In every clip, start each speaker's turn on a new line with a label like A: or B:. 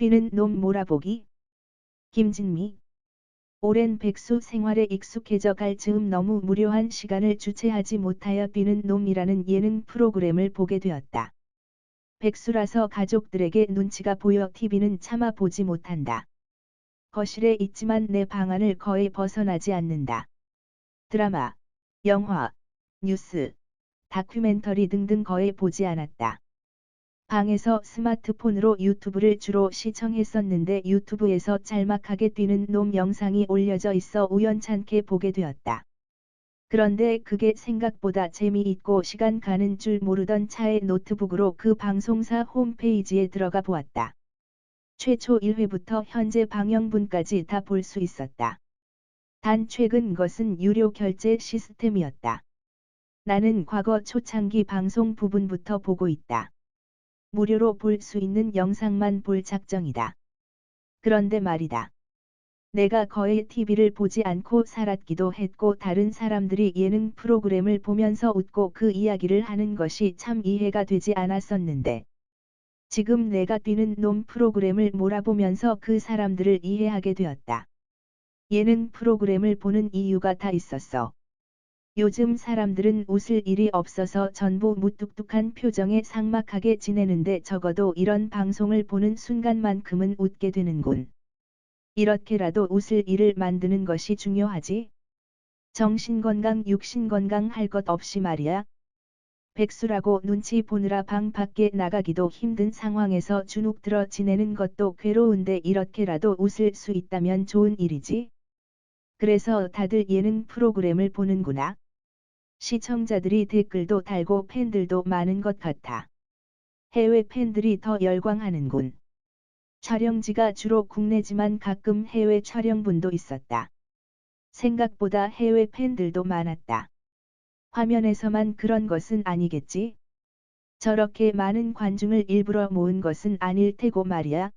A: 뛰는 놈 몰아보기. 김진미. 오랜 백수 생활에 익숙해져 갈 즈음 너무 무료한 시간을 주체하지 못하여 뛰는 놈이라는 예능 프로그램을 보게 되었다. 백수라서 가족들에게 눈치가 보여 TV는 차마 보지 못한다. 거실에 있지만 내 방안을 거의 벗어나지 않는다. 드라마, 영화, 뉴스, 다큐멘터리 등등 거의 보지 않았다. 방에서 스마트폰으로 유튜브를 주로 시청했었는데 유튜브에서 짤막하게 뛰는 놈 영상이 올려져 있어 우연찮게 보게 되었다. 그런데 그게 생각보다 재미있고 시간 가는 줄 모르던 차에 노트북으로 그 방송사 홈페이지에 들어가 보았다. 최초 1회부터 현재 방영분까지 다 볼 수 있었다. 단 최근 것은 유료 결제 시스템이었다. 나는 과거 초창기 방송 부분부터 보고 있다. 무료로 볼 수 있는 영상만 볼 작정이다. 그런데 말이다. 내가 거의 TV를 보지 않고 살았기도 했고 다른 사람들이 예능 프로그램을 보면서 웃고 그 이야기를 하는 것이 참 이해가 되지 않았었는데 지금 내가 뛰는 놈 프로그램을 몰아보면서 그 사람들을 이해하게 되었다. 예능 프로그램을 보는 이유가 다 있었어. 요즘 사람들은 웃을 일이 없어서 전부 무뚝뚝한 표정에 삭막하게 지내는데 적어도 이런 방송을 보는 순간만큼은 웃게 되는군. 이렇게라도 웃을 일을 만드는 것이 중요하지. 정신건강 육신건강 할 것 없이 말이야. 백수라고 눈치 보느라 방 밖에 나가기도 힘든 상황에서 주눅 들어 지내는 것도 괴로운데 이렇게라도 웃을 수 있다면 좋은 일이지. 그래서 다들 예능 프로그램을 보는구나. 시청자들이 댓글도 달고 팬들도 많은 것 같아. 해외 팬들이 더 열광하는군. 촬영지가 주로 국내지만 가끔 해외 촬영분도 있었다. 생각보다 해외 팬들도 많았다. 화면에서만 그런 것은 아니겠지? 저렇게 많은 관중을 일부러 모은 것은 아닐 테고 말이야.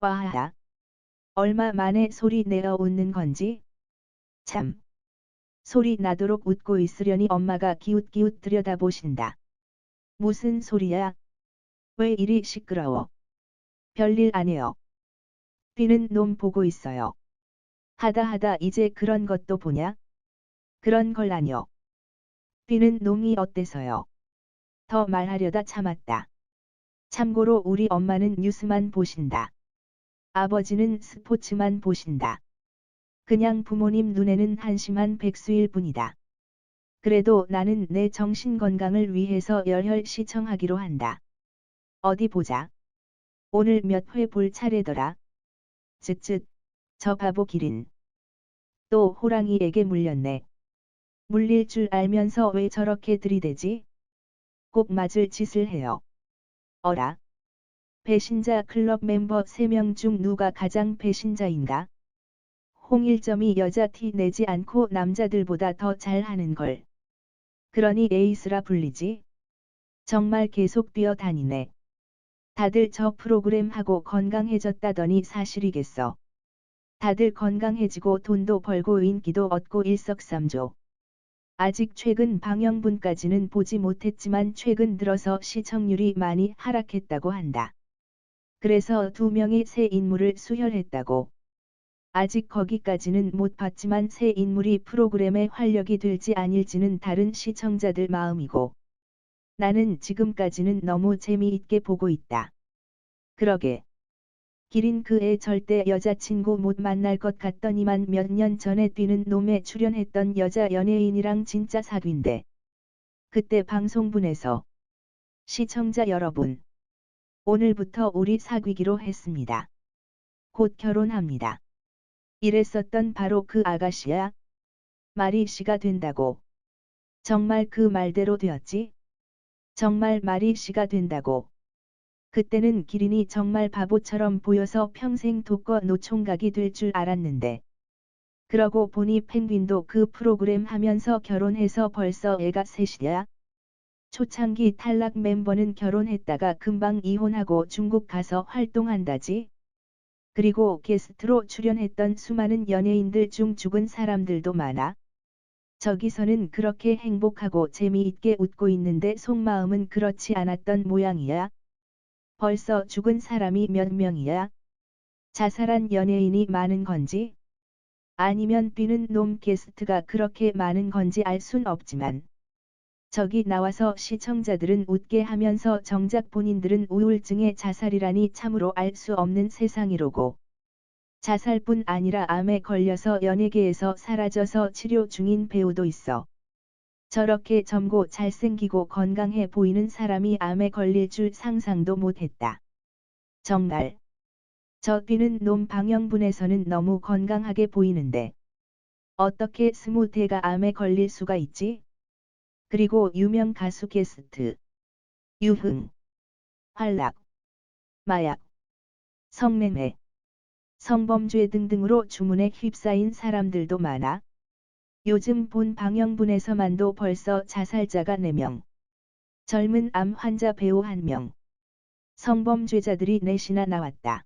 A: 와하. 얼마 만에 소리 내어 웃는 건지? 참. 소리 나도록 웃고 있으려니 엄마가 기웃기웃 들여다보신다. 무슨 소리야? 왜 이리 시끄러워? 별일 아니요. 뛰는 놈 보고 있어요. 하다 하다 이제 그런 것도 보냐? 그런 걸 아뇨. 뛰는 놈이 어때서요? 더 말하려다 참았다. 참고로 우리 엄마는 뉴스만 보신다. 아버지는 스포츠만 보신다. 그냥 부모님 눈에는 한심한 백수일 뿐이다. 그래도 나는 내 정신 건강을 위해서 열혈 시청하기로 한다. 어디 보자. 오늘 몇 회 볼 차례더라. 쯧쯧, 저 바보 기린. 또 호랑이에게 물렸네. 물릴 줄 알면서 왜 저렇게 들이대지? 꼭 맞을 짓을 해요. 어라. 배신자 클럽 멤버 3명 중 누가 가장 배신자인가? 홍일점이 여자 티 내지 않고 남자들보다 더 잘하는 걸. 그러니 에이스라 불리지. 정말 계속 뛰어다니네. 다들 저 프로그램 하고 건강해졌다더니 사실이겠어. 다들 건강해지고 돈도 벌고 인기도 얻고 일석삼조. 아직 최근 방영분까지는 보지 못했지만 최근 들어서 시청률이 많이 하락했다고 한다. 그래서 두 명의 새 인물을 수혈했다고. 아직 거기까지는 못 봤지만 새 인물이 프로그램의 활력이 될지 아닐지는 다른 시청자들 마음이고 나는 지금까지는 너무 재미있게 보고 있다. 그러게. 기린 그애 절대 여자친구 못 만날 것 같더니만 몇 년 전에 뛰는 놈에 출연했던 여자 연예인이랑 진짜 사귄데. 그때 방송분에서 시청자 여러분. 오늘부터 우리 사귀기로 했습니다. 곧 결혼합니다. 이랬었던 바로 그 아가씨야. 말이 씨가 된다고. 정말 그 말대로 되었지? 정말 말이 씨가 된다고. 그때는 기린이 정말 바보처럼 보여서 평생 독거 노총각이 될 줄 알았는데. 그러고 보니 펭귄도 그 프로그램 하면서 결혼해서 벌써 애가 셋이야. 초창기 탈락 멤버는 결혼했다가 금방 이혼하고 중국 가서 활동한다지. 그리고 게스트로 출연했던 수많은 연예인들 중 죽은 사람들도 많아. 저기서는 그렇게 행복하고 재미있게 웃고 있는데 속마음은 그렇지 않았던 모양이야. 벌써 죽은 사람이 몇 명이야? 자살한 연예인이 많은 건지 아니면 비는 놈 게스트가 그렇게 많은 건지 알 순 없지만 저기 나와서 시청자들은 웃게 하면서 정작 본인들은 우울증의 자살이라니 참으로 알 수 없는 세상이로고 자살뿐 아니라 암에 걸려서 연예계에서 사라져서 치료 중인 배우도 있어. 저렇게 젊고 잘생기고 건강해 보이는 사람이 암에 걸릴 줄 상상도 못했다. 정말. 저 뛰는 놈 방영분에서는 너무 건강하게 보이는데. 어떻게 스무 대가 암에 걸릴 수가 있지? 그리고 유명 가수 게스트. 유흥. 활락. 마약. 성매매. 성범죄 등등으로 주문에 휩싸인 사람들도 많아. 요즘 본 방영분에서만도 벌써 자살자가 4명. 젊은 암 환자 배우 1명. 성범죄자들이 넷이나 나왔다.